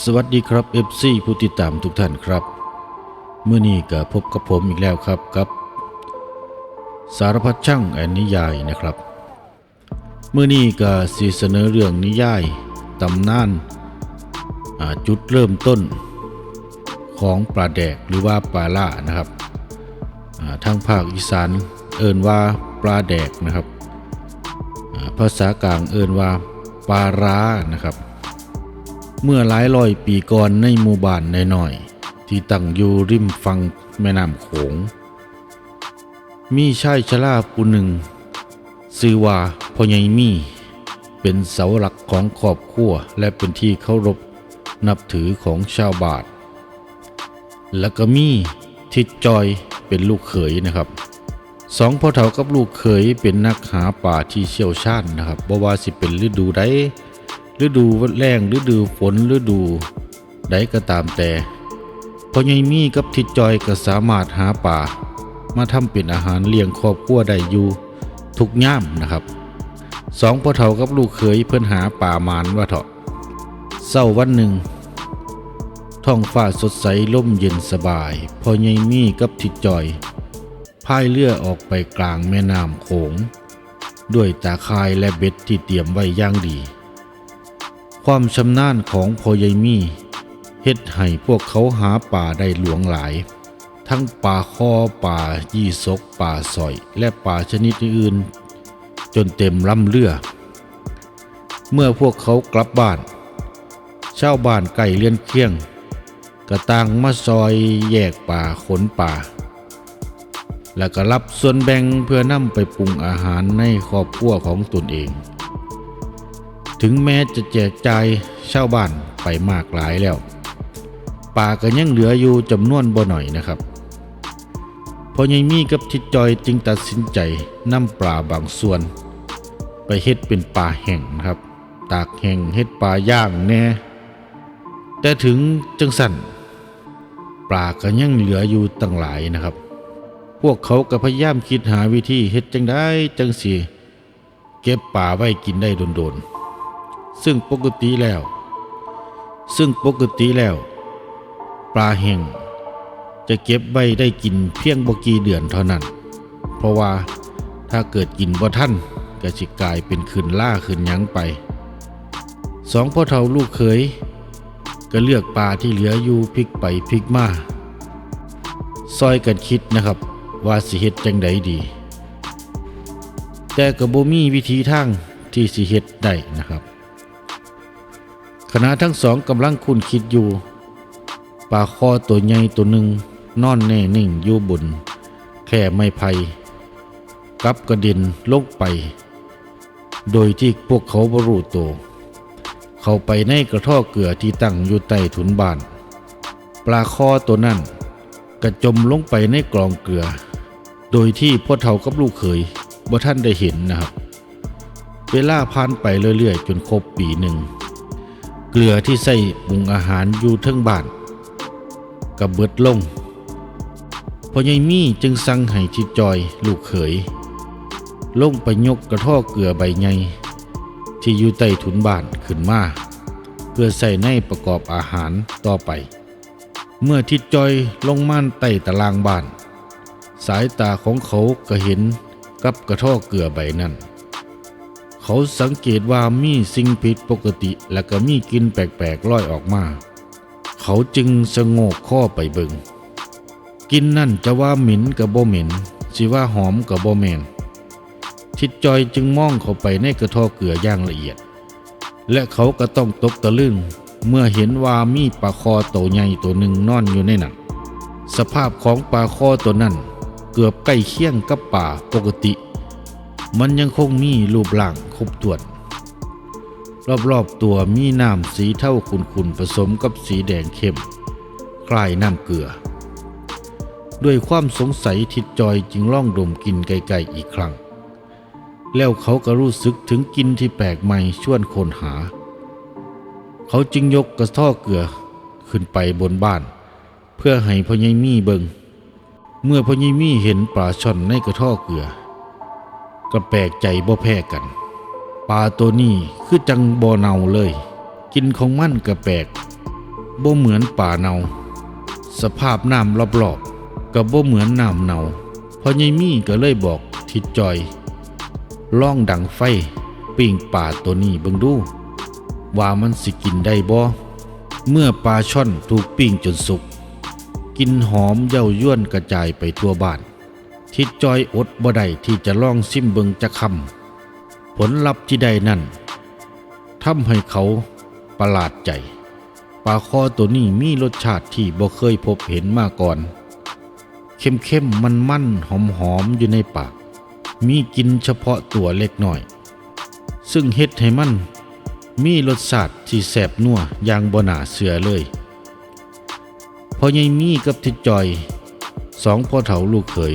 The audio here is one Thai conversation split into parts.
สวัสดีครับ FC ผู้ติดตามทุกท่านครับเมื่อนี้ก็พบกับผมอีกแล้วครับกับ สารพัดช่างแอนนิยายนะครับเมื่อนี้ก็สีเสนอเรื่องนิยายตำนานจุดเริ่มต้นของปลาแดกหรือว่าปลาล่านะครับทางภาคอีสานเอิ้นว่าปลาแดกนะครับภาษากลางเอิ้นว่าปลาร้านะครับ เมื่อหลายร้อยปีก่อนในหมู่บ้านน้อยๆที่ตั้งอยู่ริมฝั่งแม่น้ำโขง มีชายชราผู้หนึ่งชื่อว่าพ่อใหญ่มีเป็นเสาหลักของครอบครัวและเป็นที่เคารพนับถือของชาวบ้านแล้วก็มีทิดจอยเป็นลูกเขยนะครับสองพ่อเฒ่ากับลูกเขยเป็นนักหาป่าที่เชี่ยวชาญนะครับบ่ว่าสิเป็นฤดูใด ฤดูแล้งฤดูฝนฤดูใดก็ตามแต่พอใหญ่มีกับทิดจอยก็สามารถหาป่า มาทำเป็นอาหารเลี้ยงครอบครัวได้อยู่ทุกย่ามนะครับสองพ่อเฒ่ากับลูกเขยเพื่อนหาป่ามานว่าเถาะเศร้าวันหนึ่งท้องฟ้าสดใสล่มเย็นสบาย พอใหญ่มีกับทิดจอยพายเรือออกไปกลางแม่น้ำโขง ด้วยตาคายและเบ็ดที่เตรียมไว้อย่างดี ความชำนาญของพอใหญ่มีเฮ็ดให้พวกเขาหาป่าได้หลวงหลาย ทั้งป่าคอป่ายี่สกป่าสอย และป่าชนิดอื่น จนเต็มลำเรือ เมื่อพวกเขากลับบ้านชาวบ้านไก่เลี้ยนเคียง กระตังมาซอยแยกป่าขนป่า แล้วก็รับส่วนแบ่งเพื่อนำไปปรุงอาหารในครอบครัวของตนเอง ถึงแม้จะแจกจ่ายชาวบ้านไปมากหลายแล้ว ป่าก็ยังเหลืออยู่จำนวนบ่หน่อยนะครับพอยังมีกับทิดจอยจึงตัดสินใจนำปลาบางส่วน ไปเฮ็ดเป็นปลาแห้งนะครับ ตากแห้งเฮ็ดปลาย่างแน่แต่ถึงจังสันปลาก็ยังเหลืออยู่ตั้งหลายนะครับ พวกเขาก็พยายามคิดหาวิธีเฮ็ดจังได้จังสิเก็บปลาไว้กินได้โดนๆ ซึ่งปกติแล้ว ซึ่งปกติแล้ว ปลาแห้งจะเก็บไว้ได้กินเพียงบกี่เดือนเท่านั้น เพราะว่าถ้าเกิดกินบ่ทันก็สิกลายเป็นคืนล่าคืนยั้งไปสองพ่อเฒ่าลูกเขยก็เลือกปลาที่เหลืออยู่พลิกไปพลิกมาซอยกันคิดนะครับว่าสิเฮ็ดจังใดดี แต่ก็บ่มีวิธีทางที่สิเฮ็ดได้นะครับ ขณะทั้งสองกำลังคุ้นคิดอยู่ปลาคอตัวใหญ่ตัวหนึ่งนอนแน่นิ่งอยู่บนแค่ไม้ไผ่กลับกระด็นลงไป โดยที่พวกเขาบรู้ตัวเข้าไปในกระท่อเกลือที่ตั้งอยู่ใต้ถุนบ้าน ปลาคอตัวนั้นกระจมลงไปในกลองเกลือ โดยที่พ่อเฒ่ากับลูกเขยบ่ท่านได้เห็นนะครับ เวลาผ่านไปเรื่อยๆ จนครบปีหนึ่ง เกลือที่ใส่ปรุงอาหารอยู่เทั้งบ้านกับเบิดลงพอใหญ่มีจึงสั่งให้ทิดจอยลูกเขย ลงไปยกกระท่อเกลือใบใหญ่ที่อยู่ใต้ถุนบ้านขึ้นมาเพื่อใส่ในประกอบอาหารต่อไป เมื่อทิดจอยลงม่านใต้ตารางบ้าน สายตาของเขาก็เห็นกับกระท่อเกลือใบนั้น เขาสังเกตว่ามีสิ่งผิดปกติ และก็มีกลิ่นแปลกๆลอยออกมา เขาจึงสงโงกข้อไปเบิงกินนั่นจะว่าหม็นกับบ่หม็นสิว่าหอมกับบ่แมนทิดจอยจึงมองเข้าไปในกระทอเกลืออย่างละเอียด และเขาก็ต้องตกตะลึงเมื่อเห็นว่ามีปลาคอตัวใหญ่ตัวหนึ่งนอนอยู่ในนั้นสภาพของปลาคอตัวนั้นเกือบใกล้เคียงกับป่าปกติ มันยังคงมีรูปร่างครบถ้วน รอบๆตัวมีน้ำสีเท่าขุ่นๆผสมกับสีแดงเข้ม คล้ายน้ำเกลือ ด้วยความสงสัยทิดจอยจึงล่องดมกลินไกลๆอีกครั้ง แล้วเขาก็รู้สึกถึงกลินที่แปลกใหม่ชวนคนหา เขาจึงยกกระท่อเกลือขึ้นไปบนบ้าน เพื่อให้พ่อใหญ่มี่เบิง เมื่อพ่อใหญ่มี่เห็นปลาช่อนในกระท่อเกลือ ก็แปลกใจบ่แพ้กันปลาตัวนี้คือจังบ่เนาเลย กินของมันก็แปลกบ่เหมือนป่าเนาสภาพน้ำรอบๆก็บ่เหมือนน้ำเนาพอยายมี่ก็เลยบอกทิดจอยล่องดังไฟปิ้งป่าตัวนี้เบิ่งดู ว่ามันสิกินได้บ่เมื่อปลาช่อนถูกปิ้งจนสุก กินหอมเย้ายวนกระจายไปทั่วบ้าน ทิดจอยอดบ่ได้ที่จะลองซิมเบิงจะคำผลลัพธ์ที่ได้นั่นทำให้เขาประหลาดใจปลาคอตัวนี้มีรสชาติที่บ่เคยพบเห็นมาก่อน เข้มๆมันๆหอมๆอยู่ในปาก มีกินเฉพาะตัวเล็กน้อย ซึ่งเฮ็ดให้มัน มีรสชาติที่แสบนัวอย่างบ่น่าเสือเลยพอยายมีกับทิดจอยสองพ่อเฒ่าลูกเขย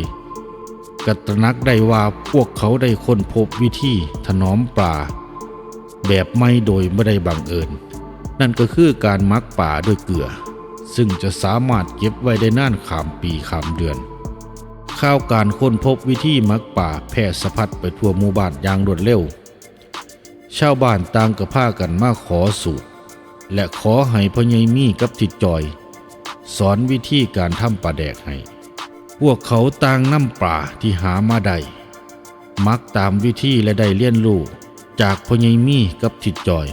กตระหนักได้ว่าพวกเขาได้ค้นพบวิธีถนอมปลาแบบไม่โดยไม่ได้บังเอิญ นั่นก็คือการมักป่าด้วยเกลือ ซึ่งจะสามารถเก็บไว้ได้นานขามปีขามเดือน ข้าวการค้นพบวิธีมักป่าแพร่สะพัดไปทั่วหมู่บ้านอย่างรวดเร็ว ชาวบ้านต่างกระพากันมาขอสูตร และขอให้พ่อใหญ่มีกับทิดจอย สอนวิธีการทำปลาแดกให้ พวกเขาต่างนำปลาที่หามาได้มักตามวิธีและได้เรียนรู้จากพญ่มีกับทิดจอย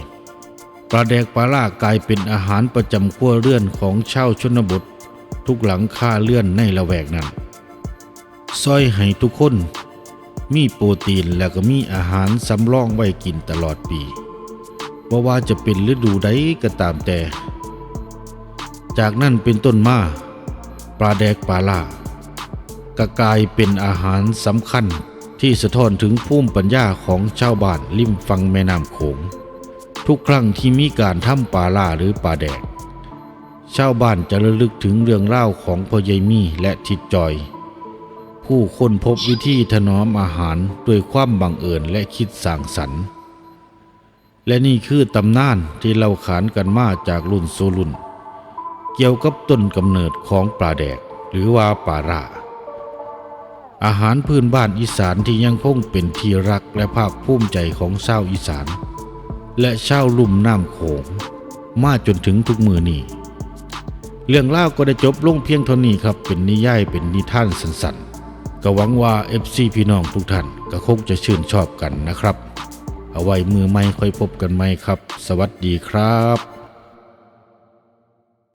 ปลาแดกปลาล่ากลายเป็นอาหารประจำครัวเรื่อนของชาวชนบท ทุกหลังค่าเรือนในละแวกนั้นซอยให้ทุกคน มีโปรตีนและก็มีอาหารสำรองไว้กินตลอดปีบ่ว่าจะเป็นฤดูใดก็ตามแต่ จากนั้นเป็นต้นมาปลาแดกปลาล่า กกลายเป็นอาหารสำคัญที่สะท้อนถึงภูมิปัญญาของชาวบ้านริมฝั่งแม่น้ำโขง ทุกครั้งที่มีการทำปลาล่าหรือปลาแดก ชาวบ้านจะระลึกถึงเรื่องเล่าของพ่อใหญ่มีและทิดจอย ผู้ค้นพบวิธีถนอมอาหารด้วยความบังเอิญและคิดสร้างสรรค์ และนี่คือตำนานที่เราขานกันมาจากรุ่นสู่รุ่น เกี่ยวกับต้นกำเนิดของปลาแดกหรือว่าปลาร่า อาหารพื้นบ้านอีสานที่ยังคงเป็นที่รักและภาคภูมิใจของชาวอีสาน และชาวลุ่มน้ำโขงมาจนถึงทุกมือนี้เรื่องเล่าก็ได้จบลงเพียงเท่านี้ครับเป็นนิยายเป็นนิทานสั้นๆก็หวังว่า FC พี่น้องทุกท่านก็คงจะชื่นชอบกันนะครับ เอาไว้มือไม่ค่อยพบกันไหมครับ สวัสดีครับ